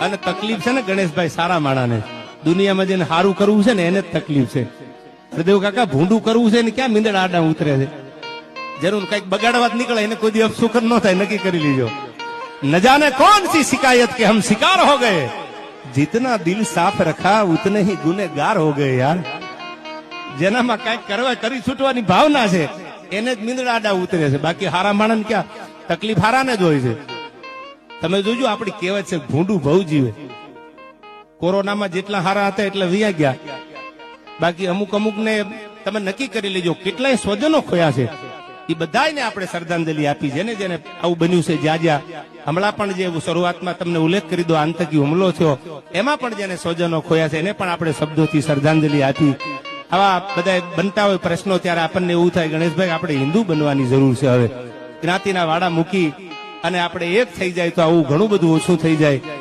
અને તકલીફ છે ને ગણેશભાઈ સારા માણાને. દુનિયામાં જેને સારું કરવું છે ને એને તકલીફ છે. હરદેવ કાકા, ભૂંડું કરવું છે ને ક્યાં મીંદડ આડા ઉતરે છે? જરૂર કંઈક બગાડવા નીકળે, એને કોઈ દિવસ અપશુકર ન થાય, નક્કી કરી લીજો. નજાને કોણ સી શિકાયત કે હમ શિકાર હો ગયે? જીતના દિલ સાફ રખા, ઉતને હી ગુનેગાર હો ગયે યાર. જેનામાં કંઈક કરવા, કરી છૂટવાની ભાવના છે, એને જ મીંદડા આડા ઉતરે છે. બાકી હારા માણસ ક્યાં? તકલીફ હારાને જ હોય છે. તમે જોજો, આપણી કહેવત છે, ભૂંડું ભવ જીવે. કોરોનામાં જેટલા હારા હતા એટલા વિયા ગયા. બાકી અમુક અમુક ને તમે નક્કી કરી લેજો, કેટલાય સ્વજનો ખોયા છે. એ બધાને આપણે શ્રદ્ધાંજલિ આપી, જેને જેને આવું બન્યું છે, જ્યાં જ્યાં. હમણાં પણ જે શરૂઆતમાં તમને ઉલ્લેખ કરી દો, આતંકી હુમલો થયો, એમાં પણ જેને સ્વજનો ખોયા છે, એને પણ આપણે શબ્દોથી શ્રદ્ધાંજલિ આપી. આવા બધા બનતા હોય પ્રશ્નો, ત્યારે આપણને એવું થાય, ગણેશભાઈ, આપણે હિન્દુ બનવાની જરૂર છે હવે. જ્ઞાતિના વાડા મૂકી અને આપણે એક થઈ જાય તો આવું ઘણું બધું ઓછું થઈ જાય.